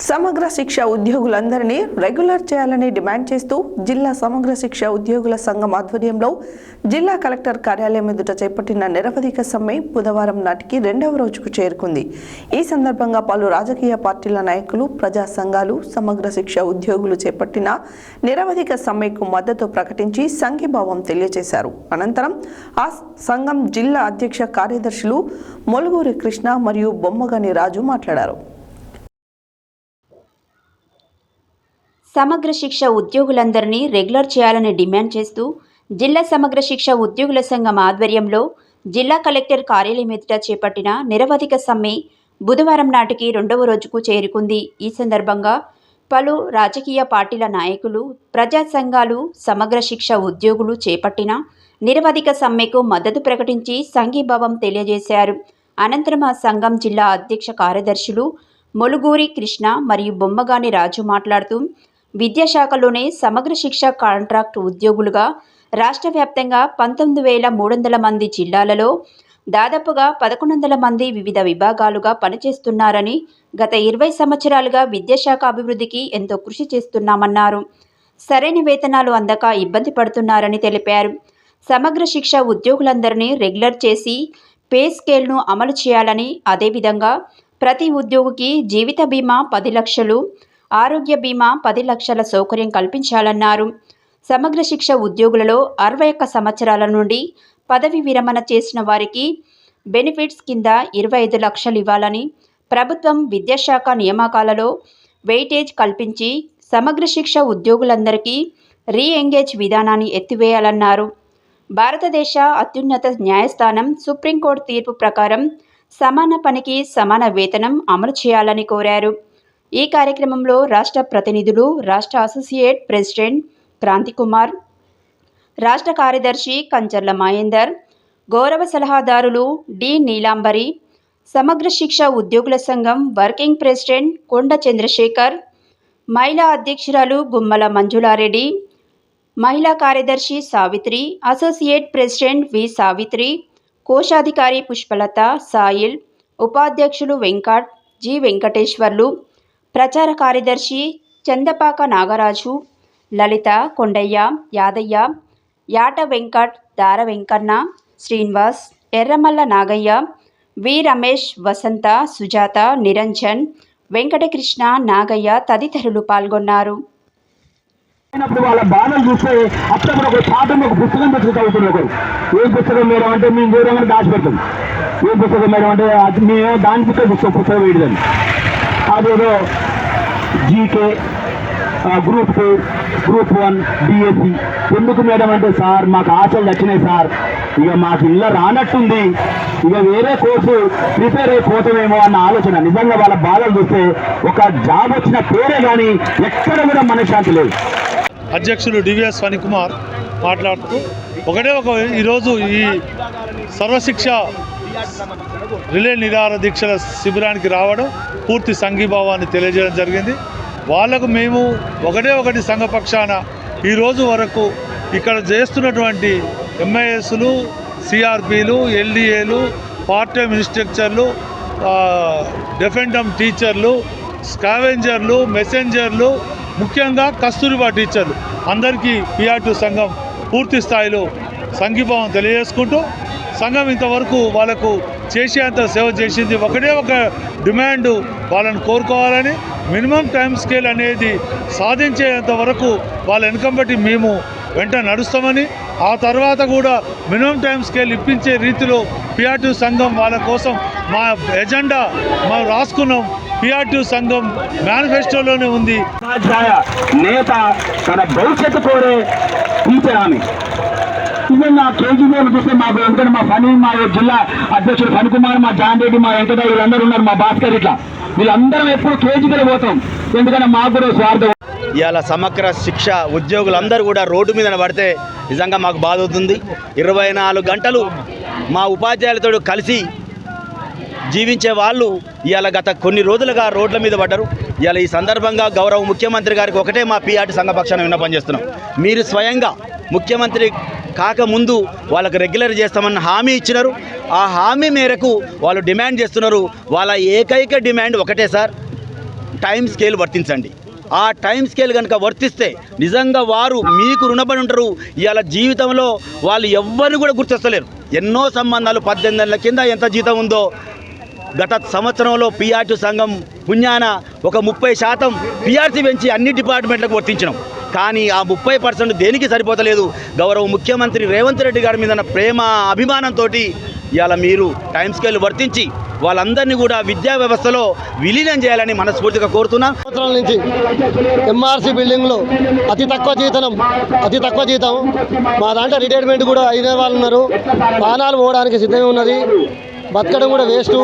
సమగ్ర శిక్ష ఉద్యోగులందరినీ రెగ్యులర్ చేయాలని డిమాండ్ చేస్తూ జిల్లా సమగ్ర శిక్ష ఉద్యోగుల సంఘం ఆధ్వర్యంలో జిల్లా కలెక్టర్ కార్యాలయం ఎదుట చేపట్టిన నిరవధిక సమ్మె బుధవారం నాటికి రెండవ రోజుకు చేరుకుంది. ఈ సందర్భంగా పలు రాజకీయ పార్టీల నాయకులు ప్రజా సంఘాలు సమగ్ర శిక్ష ఉద్యోగులు చేపట్టిన నిరవధిక సమ్మెకు మద్దతు ప్రకటించి సంఘీభావం తెలియజేశారు. అనంతరం ఆ సంఘం జిల్లా అధ్యక్ష కార్యదర్శులు మొలుగూరి కృష్ణ మరియు బొమ్మగని రాజు మాట్లాడారు. సమగ్ర శిక్ష ఉద్యోగులందరినీ రెగ్యులర్ చేయాలని డిమాండ్ చేస్తూ జిల్లా సమగ్ర శిక్ష ఉద్యోగుల సంఘం ఆధ్వర్యంలో జిల్లా కలెక్టర్ కార్యాలయం ఎదుట చేపట్టిన నిరవధిక సమ్మె బుధవారం నాటికి రెండవ రోజుకు చేరుకుంది. ఈ సందర్భంగా పలు రాజకీయ పార్టీల నాయకులు ప్రజా సంఘాలు సమగ్ర శిక్ష ఉద్యోగులు చేపట్టిన నిరవధిక సమ్మెకు మద్దతు ప్రకటించి సంఘీభావం తెలియజేశారు. అనంతరం ఆ సంఘం జిల్లా అధ్యక్ష కార్యదర్శులు మొలుగూరి కృష్ణ మరియు బొమ్మగాని రాజు మాట్లాడుతూ విద్యాశాఖలోనే సమగ్ర శిక్ష కాంట్రాక్ట్ ఉద్యోగులుగా రాష్ట్ర వ్యాప్తంగా పంతొమ్మిది వేల మూడు వందల మంది జిల్లాలలో దాదాపుగా పదకొండు వందల మంది వివిధ విభాగాలుగా పనిచేస్తున్నారని గత ఇరవై సంవత్సరాలుగా విద్యాశాఖ అభివృద్ధికి ఎంతో కృషి చేస్తున్నామన్నారు. సరైన వేతనాలు అందక ఇబ్బంది పడుతున్నారని తెలిపారు. సమగ్ర శిక్ష ఉద్యోగులందరినీ రెగ్యులర్ చేసి పే స్కేల్ను అమలు చేయాలని అదేవిధంగా ప్రతి ఉద్యోగికి జీవిత బీమా పది లక్షలు ఆరోగ్య బీమా పది లక్షల సౌకర్యం కల్పించాలన్నారు. సమగ్ర శిక్ష ఉద్యోగులలో అరవై ఒక్క సంవత్సరాల నుండి పదవి విరమణ చేసిన వారికి బెనిఫిట్స్ కింద ఇరవై ఐదు లక్షలు ఇవ్వాలని ప్రభుత్వం విద్యాశాఖ నియామకాలలో వెయిటేజ్ కల్పించి సమగ్ర శిక్ష ఉద్యోగులందరికీ రీఎంగేజ్ విధానాన్ని ఎత్తివేయాలన్నారు. భారతదేశ అత్యున్నత న్యాయస్థానం సుప్రీంకోర్టు తీర్పు ప్రకారం సమాన పనికి సమాన వేతనం అమలు చేయాలని కోరారు. ఈ కార్యక్రమంలో రాష్ట్ర ప్రతినిధులు రాష్ట్ర అసోసియేట్ ప్రెసిడెంట్ క్రాంతికుమార్ రాష్ట్ర కార్యదర్శి కంచర్ల మహేందర్ గౌరవ సలహాదారులు డి నీలాంబరి సమగ్ర శిక్ష ఉద్యోగుల సంఘం వర్కింగ్ ప్రెసిడెంట్ కొండ చంద్రశేఖర్ మహిళా అధ్యక్షురాలు గుమ్మల మంజులారెడ్డి మహిళా కార్యదర్శి Savitri associate president V Savitri కోశాధికారి పుష్పలత సాయిల్ ఉపాధ్యక్షులు వెంకట్ జి వెంకటేశ్వర్లు ప్రచార కార్యదర్శి చందపాక నాగరాజు లలిత కొండయ్య యాదయ్య యాట వెంకట్ దార వెంకన్న శ్రీనివాస్ ఎర్రమల్ల నాగయ్య వి రమేష్ వసంత సుజాత నిరంజన్ వెంకటకృష్ణ నాగయ్య తదితరులు పాల్గొన్నారు. అయినప్పుడు వాళ్ళ బాధలు చూస్తే అప్పుడప్పుడు ఒక పాఠం ఒక పుస్తకం పెట్టి చదువుతుంది ఒకరు. ఏం పుస్తకం మేడం అంటే మేము దూరంగా దాచిపెడతాం. ఏం పుస్తకం మేడం అంటే మేము దాని పుస్తకం పుస్తకం పుస్తకం వేయదని అదేదో GK group two group one DSC ఎందుకు మేడం అంటే సార్ మాకు ఆశలు నచ్చినాయి సార్. ఇక మాకు ఇళ్ళ రానట్టుంది. ఇక వేరే కోర్సు ప్రిపేర్ అయిపోతామేమో అన్న ఆలోచన. నిజంగా వాళ్ళ బాధలు చూస్తే ఒక జాబ్ వచ్చిన పేరే కానీ ఎక్కడ కూడా మనశ్శాంతి లేదు. అధ్యక్షుడు డివిఎస్ ఫణికుమార్ మాట్లాడుతూ ఒకటే ఒక ఈరోజు ఈ సర్వశిక్ష రిలే నిరాహార దీక్షల శిబిరానికి రావడం పూర్తి సంఘీభావాన్ని తెలియజేయడం జరిగింది. వాళ్ళకు మేము ఒకటే ఒకటి సంఘపక్షాన ఈరోజు వరకు ఇక్కడ చేస్తున్నటువంటి ఎంఐఎస్లు సిఆర్పిలు ఎల్డిఏలు పార్ట్ టైం ఇన్స్ట్రక్చర్లు డెఫెండమ్ టీచర్లు స్కావెంజర్లు మెసెంజర్లు ముఖ్యంగా కస్తూరిబా టీచర్లు అందరికీ పిఆర్టీ సంఘం పూర్తి స్థాయిలో సంఘీభావం తెలియజేసుకుంటూ సంఘం ఇంతవరకు వాళ్ళకు చేసేంత సేవ చేసింది. ఒకటే ఒక డిమాండ్ వాళ్ళని కోరుకోవాలని మినిమం టైం స్కేల్ అనేది సాధించేంత వరకు వాళ్ళ ఇన్కమ్ బట్టి మేము వెంట నడుస్తామని ఆ తర్వాత కూడా మినిమం టైం స్కేల్ ఇప్పించే రీతిలో పిఆర్టీ సంఘం వాళ్ళ కోసం మా ఎజెండా మనం రాసుకున్నాం. పిఆర్టీ సంఘం మేనిఫెస్టోలోనే ఉంది. నేత తన భవిష్యత్తు కోరే టీచర్ ఆమె. నిజంగా కేజీబీఎల్ చూస్తే మాకు ఎందుకంటే మా ఫణి మా జిల్లా అధ్యక్షుడు ఫణికుమార్ మా జాన్ రెడ్డి మా వెంకట వీళ్ళందరూ ఉన్నారు మా భాస్కర్ ఇట్లా. వీళ్ళందరం ఎప్పుడు కేజీబీలో పోతాం. ఎందుకంటే మాకు కూడా స్వార్థం. ఇవాళ సమగ్ర శిక్ష ఉద్యోగులందరూ కూడా రోడ్డు మీద పడితే నిజంగా మాకు బాధ అవుతుంది. ఇరవై నాలుగు గంటలు మా ఉపాధ్యాయులతో కలిసి జీవించే వాళ్ళు ఇవాళ గత కొన్ని రోజులుగా రోడ్ల మీద పడ్డారు. ఇవాళ ఈ సందర్భంగా గౌరవ ముఖ్యమంత్రి గారికి ఒకటే మా పిఆర్టీ సంఘపక్షాన్ని విన్నపం చేస్తున్నాం. మీరు స్వయంగా ముఖ్యమంత్రి కాకముందు వాళ్ళకి రెగ్యులర్ చేస్తామన్న హామీ ఇచ్చినారు. ఆ హామీ మేరకు వాళ్ళు డిమాండ్ చేస్తున్నారు. వాళ్ళ ఏకైక డిమాండ్ ఒకటే సార్ టైం స్కేల్ వర్తించండి. ఆ టైం స్కేల్ కనుక వర్తిస్తే నిజంగా వారు మీకు రుణపడి ఉంటారు. ఇవాళ జీవితంలో వాళ్ళు ఎవ్వరిని కూడా గుర్తిస్తలేరు. ఎన్నో సంబంధాలు పద్దెనిమిది నెలల కింద ఎంత జీతం ఉందో. గత సంవత్సరంలో పిఆర్టీ సంఘం పుణ్యాన ఒక ముప్పై శాతం పిఆర్సీ పెంచి అన్ని డిపార్ట్మెంట్లకు వర్తించినాం. కానీ ఆ ముప్పై పర్సెంట్ దేనికి సరిపోతలేదు? గౌరవ ముఖ్యమంత్రి రేవంత్ రెడ్డి గారి మీద ప్రేమ అభిమానంతో ఇవాళ మీరు టైం స్కేల్ వర్తించి వాళ్ళందరినీ కూడా విద్యా వ్యవస్థలో విలీనం చేయాలని మనస్ఫూర్తిగా కోరుతున్నా. సంవత్సరాల నుంచి ఎంఆర్సీ బిల్డింగ్లో అతి తక్కువ జీతం అతి తక్కువ జీతం. మా దాంట్లో రిటైర్మెంట్ కూడా అయిన వాళ్ళు ఉన్నారు. బాణాలు పోవడానికి సిద్ధమే ఉన్నది. బతకడం కూడా వేస్ట్.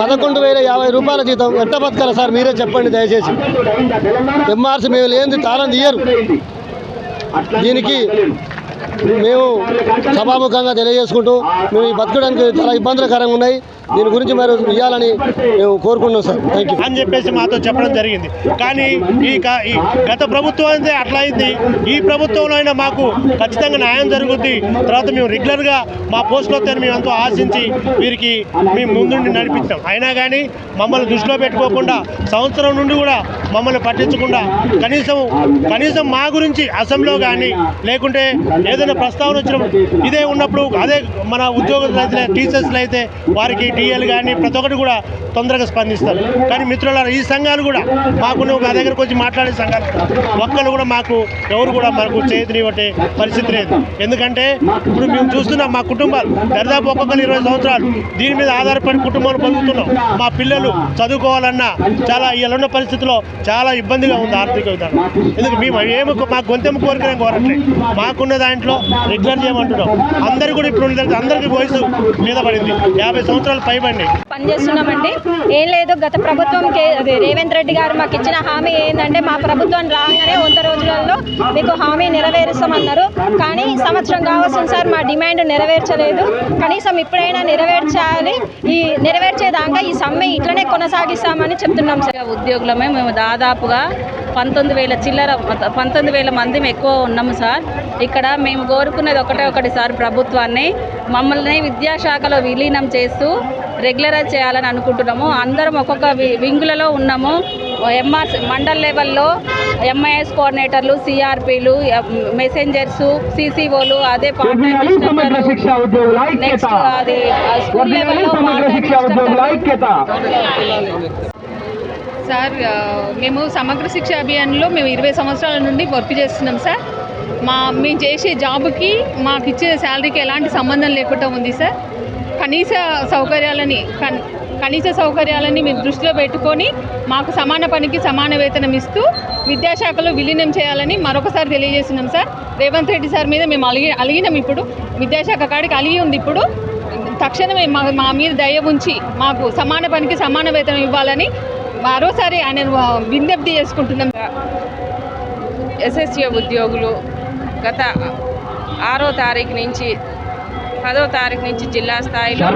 పదకొండు వేల యాభై రూపాయల జీతం. ఎట్ట బతకాలి సార్? మీరే చెప్పండి దయచేసి. ఎంఆర్సీ మేము లేనిది తాళం తీయరు. దీనికి మేము సభాముఖంగా తెలియజేసుకుంటూ మేము ఈ బతకడానికి చాలా ఇబ్బందికరంగా ఉన్నాయి. దీని గురించి మరి ఇవ్వాలని మేము కోరుకుంటున్నాం సార్. థ్యాంక్ యూ అని చెప్పేసి మాతో చెప్పడం జరిగింది. కానీ ఈ క- ఈ గత ప్రభుత్వం అయితే అట్లా అయింది. ఈ ప్రభుత్వంలో అయినా మాకు ఖచ్చితంగా న్యాయం జరుగుద్ది. తర్వాత మేము రెగ్యులర్గా మా పోస్టులో వస్తే మేము ఎంతో ఆశించి వీరికి మేము ముందుండి నడిపించాం అయినా కానీ మమ్మల్ని దృష్టిలో పెట్టుకోకుండా సంవత్సరం నుండి కూడా మమ్మల్ని పట్టించకుండా కనీసం కనీసం మా గురించి అసెంబ్లీలో కానీ లేకుంటే ఏదైనా ప్రస్తావన వచ్చినప్పుడు ఇదే ఉన్నప్పుడు అదే మన ఉద్యోగులు అయితే టీచర్స్లు అయితే వారికి డిఎల్ కానీ ప్రతి ఒక్కటి కూడా తొందరగా స్పందిస్తారు. కానీ మిత్రులారా ఈ సంఘాలు కూడా మాకున్న మా దగ్గరకు వచ్చి మాట్లాడే సంఘాలు ఒక్కరు కూడా మాకు ఎవరు కూడా మాకు చేతినివ్వటే పరిస్థితి లేదు. ఎందుకంటే ఇప్పుడు మేము చూస్తున్నాం మా కుటుంబాలు దాదాపు ఒక్కొక్కరు ఇరవై సంవత్సరాలు దీని మీద ఆధారపడి కుటుంబాలు పొందుతున్నాం మా పిల్లలు చదువుకోవాలన్నా చాలా ఇలా ఉన్న పరిస్థితిలో చాలా ఇబ్బందిగా ఉంది ఆర్థిక విధానం. ఎందుకు మేము ఏమి మా గొంతెమ్మ కోరికనే కోరట్లే మాకున్న దాంట్లో రెగ్యులర్ చేయమంటున్నాం. అందరు కూడా ఇప్పుడు అందరికీ వయసు మీద పడింది. యాభై సంవత్సరాలు పైబడి. పనిచేస్తున్నామండి. ఏం లేదు గత ప్రభుత్వం రేవంత్ రెడ్డి గారు మాకు ఇచ్చిన హామీ ఏంటంటే మా ప్రభుత్వం రాగానే వంద రోజులలో మీకు హామీ నెరవేరుస్తామన్నారు. కానీ సంవత్సరం కావాల్సిన సార్ మా డిమాండ్ నెరవేర్చలేదు. కనీసం ఇప్పుడైనా నెరవేర్చాలి ఈ నెరవేర్చేదాకా ఈ సమ్మె ఇట్లనే కొనసాగిస్తామని చెప్తున్నాం సార్. ఉద్యోగులమే మేము దాదాపుగా పంతొమ్మిది వేల చిల్లర పంతొమ్మిది వేల మంది ఎక్కువ ఉన్నాము సార్. ఇక్కడ మేము కోరుకున్నది ఒకటే ఒకటి సార్ ప్రభుత్వాన్ని మమ్మల్ని విద్యాశాఖలో విలీనం చేస్తూ రెగ్యులరైజ్ చేయాలని అనుకుంటున్నాము. అందరం ఒక్కొక్క వి- వింగులలో ఉన్నాము. ఎంఆర్ మండల్ లెవెల్లో ఎంఐఎస్ కోఆర్డినేటర్లు సిఆర్పీలు మెసెంజర్స్ సిసిఓలు అదే పార్ట్ టైం నెక్స్ట్ అది స్కూల్ లెవెల్లో సార్ మేము సమగ్ర శిక్ష అభియాన్లో మేము ఇరవై సంవత్సరాల నుండి వర్క్ చేస్తున్నాం సార్. మా మేము చేసే జాబ్కి మాకు ఇచ్చే శాలరీకి ఎలాంటి సంబంధం లేకుండా ఉంది సార్. కనీస సౌకర్యాలని కన్ కనీస సౌకర్యాలని మీరు దృష్టిలో పెట్టుకొని మాకు సమాన పనికి సమాన వేతనం ఇస్తూ విద్యాశాఖలో విలీనం చేయాలని మరొకసారి తెలియజేస్తున్నాం సార్. రేవంత్ రెడ్డి సార్ మీద మేము అలిగి అలిగినాం ఇప్పుడు. విద్యాశాఖ కాడికి అలిగి ఉంది ఇప్పుడు. తక్షణమే మా మా మీద దయ ఉంచి మాకు సమాన పనికి సమాన వేతనం ఇవ్వాలని మరోసారి ఆయన విజ్ఞప్తి చేసుకుంటున్నాం. ఎస్ఎస్ఏ ఉద్యోగులు గత ఆరో తారీఖు నుంచి పదో తారీఖు నుంచి జిల్లా స్థాయిలో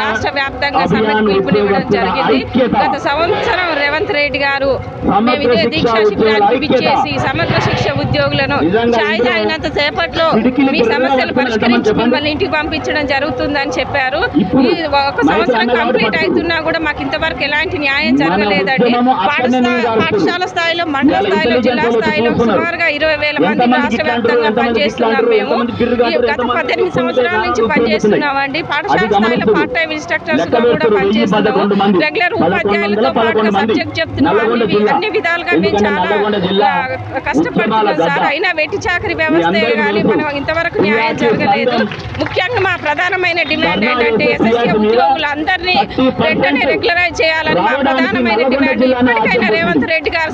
రాష్ట్ర వ్యాప్తంగా సమ్మెకు పిలుపునివ్వడం జరిగింది. గత సంవత్సరం రేవంత్ రెడ్డి గారు మేము ఇదే దీక్షా శిబిరానికి. పిలిచేసి సమగ్ర శిక్ష ఉద్యోగులను ఛాయ్ తాగినంత సేపట్లో మీ సమస్యలు పరిష్కరించి. మిమ్మల్ని ఇంటికి పంపించడం జరుగుతుందని చెప్పారు ఈ ఒక సంవత్సరం కంప్లీట్ అవుతున్నా కూడా మాకు ఇంతవరకు ఎలాంటి న్యాయం జరగలేదండి. పాఠశాల స్థాయిలో మండల స్థాయిలో జిల్లా స్థాయిలో సుమారుగా ఇరవై వేల మంది రాష్ట్ర వ్యాప్తంగా పనిచేస్తున్నాం మేము గత పద్దెనిమిది సంవత్సరాల నుంచి పనిచేస్తున్నామండి పాఠశాల స్థాయిలో. పార్ట్ టైం ఇన్స్ట్రక్టర్స్ కూడా పనిచేస్తున్నాము. రెగ్యులర్ ఉపాధ్యాయులతో పాటుగా. సబ్జెక్ట్ చెప్తున్నాం నల్లగొండ అన్ని విధాలుగా మేము చాలా కష్టపడుతున్నాం సార్. అయినా వెట్టి చాకరీ వ్యవస్థే కానీ. మనం ఇంతవరకు న్యాయం జరగలేదు ముఖ్యంగా మా ప్రధానమైన డిమాండ్ ఏంటంటే మీద ఉద్యోగులందరినీ 30% వెంటనే రెగ్యులరైజ్ చేయాలని మా ప్రధానమైన డిమాండ్ ఇప్పటికైనా. రేవంత్ రెడ్డి గారు